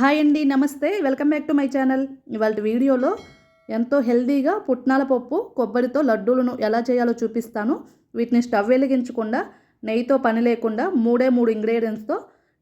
Hi అండి నమస్తే. Welcome back to my channel. ఇవాళ వీడియోలో ఎంతో హెల్దీగా పుట్నాల పప్పు కొబ్బరితో లడ్డూలను ఎలా చేయాలో చూపిస్తాను. వీటిని స్టవ్ వెలిగించకుండా నెయ్యితో పని లేకుండా మూడే మూడు ఇంగ్రీడియంట్స్తో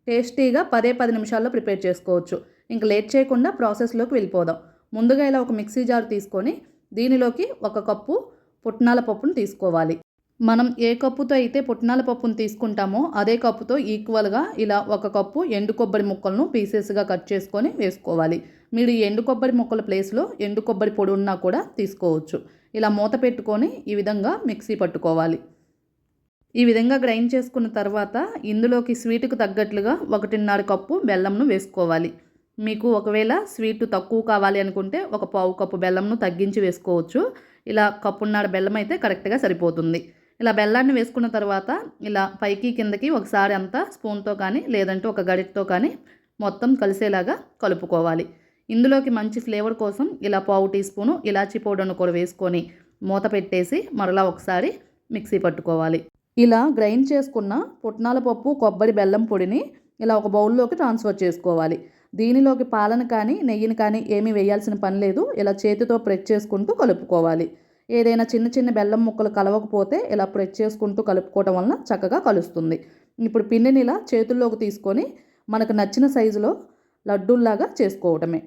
టేస్టీగా పదే పది నిమిషాల్లో ప్రిపేర్ చేసుకోవచ్చు. ఇంక లేట్ చేయకుండా ప్రాసెస్లోకి వెళ్ళిపోదాం. ముందుగా ఇలా ఒక మిక్సీ జార్ తీసుకొని దీనిలోకి ఒక కప్పు పుట్నాల పప్పును తీసుకోవాలి. మనం ఏ కప్పుతో అయితే పుట్నాల పప్పును తీసుకుంటామో అదే కప్పుతో ఈక్వల్గా ఇలా ఒక కప్పు ఎండు కొబ్బరి ముక్కలను పీసెస్గా కట్ చేసుకొని వేసుకోవాలి. మీరు ఈ ఎండు కొబ్బరి ముక్కల ప్లేస్లో ఎండు కొబ్బరి పొడి ఉన్నా కూడా తీసుకోవచ్చు. ఇలా మూత పెట్టుకొని ఈ విధంగా మిక్సీ పట్టుకోవాలి. ఈ విధంగా గ్రైండ్ చేసుకున్న తర్వాత ఇందులోకి స్వీట్కు తగ్గట్లుగా ఒకటిన్నర కప్పు బెల్లంను వేసుకోవాలి. మీకు ఒకవేళ స్వీట్ తక్కువ కావాలి అనుకుంటే ఒక పావు కప్పు బెల్లంను తగ్గించి వేసుకోవచ్చు. ఇలా కప్పున్నర బెల్లం అయితే కరెక్ట్గా సరిపోతుంది. ఇలా బెల్లాన్ని వేసుకున్న తర్వాత ఇలా పైకి కిందకి ఒకసారి అంతా స్పూన్తో కానీ లేదంటే ఒక గడితో కానీ మొత్తం కలిసేలాగా కలుపుకోవాలి. ఇందులోకి మంచి ఫ్లేవర్ కోసం ఇలా పావు టీ స్పూను ఇలాచీ పౌడర్ను కూడా వేసుకొని మూత పెట్టేసి మరలా ఒకసారి మిక్సీ పట్టుకోవాలి. ఇలా గ్రైండ్ చేసుకున్న పుట్నాల పప్పు కొబ్బరి బెల్లం పొడిని ఇలా ఒక బౌల్లోకి ట్రాన్స్ఫర్ చేసుకోవాలి. దీనిలోకి పాలను కానీ నెయ్యిని కానీ ఏమీ వేయాల్సిన పని లేదు. ఇలా చేతితో ప్రెస్ చేసుకుంటూ కలుపుకోవాలి. ఏదైనా చిన్న చిన్న బెల్లం ముక్కలు కలవకపోతే ఇలా ప్రెస్ చేసుకుంటూ కలుపుకోవటం వలన చక్కగా కలుస్తుంది. ఇప్పుడు పిండిని ఇలా చేతుల్లోకి తీసుకొని మనకు నచ్చిన సైజులో లడ్డూల్లాగా చేసుకోవటమే.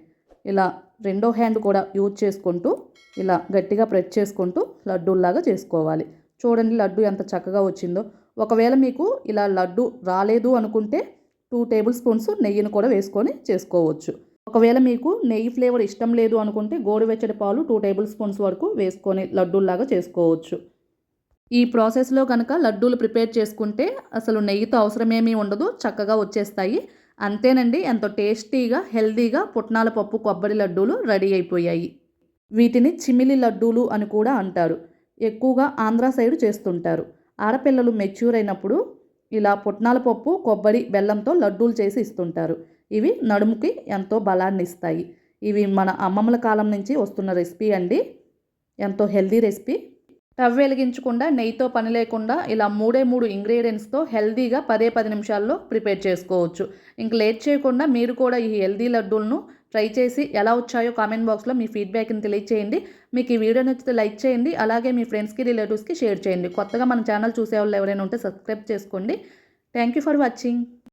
ఇలా రెండో హ్యాండ్ కూడా యూజ్ చేసుకుంటూ ఇలా గట్టిగా ప్రెస్ చేసుకుంటూ లడ్డూల్లాగా చేసుకోవాలి. చూడండి లడ్డు ఎంత చక్కగా వచ్చిందో. ఒకవేళ మీకు ఇలా లడ్డు రాలేదు అనుకుంటే టూ టేబుల్ స్పూన్స్ నెయ్యిని కూడా వేసుకొని చేసుకోవచ్చు. ఒకవేళ మీకు నెయ్యి ఫ్లేవర్ ఇష్టం లేదు అనుకుంటే గోరువెచ్చడి పాలు టూ టేబుల్ స్పూన్స్ వరకు వేసుకొని లడ్డూల్లాగా చేసుకోవచ్చు. ఈ ప్రాసెస్లో కనుక లడ్డూలు ప్రిపేర్ చేసుకుంటే అసలు నెయ్యితో అవసరమేమీ ఉండదు చక్కగా వచ్చేస్తాయి. అంతేనండి ఎంతో టేస్టీగా హెల్దీగా పుట్నాల పప్పు కొబ్బరి లడ్డూలు రెడీ అయిపోయాయి. వీటిని చిమిలి లడ్డూలు అని కూడా అంటారు. ఎక్కువగా ఆంధ్ర సైడ్ చేస్తుంటారు. ఆడపిల్లలు మెచ్యూర్ అయినప్పుడు ఇలా పుట్నాల పప్పు కొబ్బరి బెల్లంతో లడ్డూలు చేసి ఇస్తుంటారు. ఇవి నడుముకి ఎంతో బలాన్ని ఇస్తాయి ఇవి మన అమ్మమ్మల కాలం నుంచి వస్తున్న రెసిపీ అండి. ఎంతో హెల్దీ రెసిపీ. టవ్ వెలిగించకుండా నెయ్యితో పని లేకుండా ఇలా మూడే మూడు ఇంగ్రీడియంట్స్తో హెల్దీగా పదే పది నిమిషాల్లో ప్రిపేర్ చేసుకోవచ్చు. ఇంక లేట్ చేయకుండా మీరు కూడా ఈ హెల్దీ లడ్డూలను ట్రై చేసి ఎలా వచ్చాయో కామెంట్ బాక్స్లో మీ ఫీడ్బ్యాక్ని తెలియచేయండి. మీకు ఈ వీడియో నచ్చితే లైక్ చేయండి. అలాగే మీ ఫ్రెండ్స్కి రిలేటివ్స్కి షేర్ చేయండి. కొత్తగా మన ఛానల్ చూసే వాళ్ళు ఎవరైనా ఉంటే సబ్స్క్రైబ్ చేసుకోండి. Thank you for watching.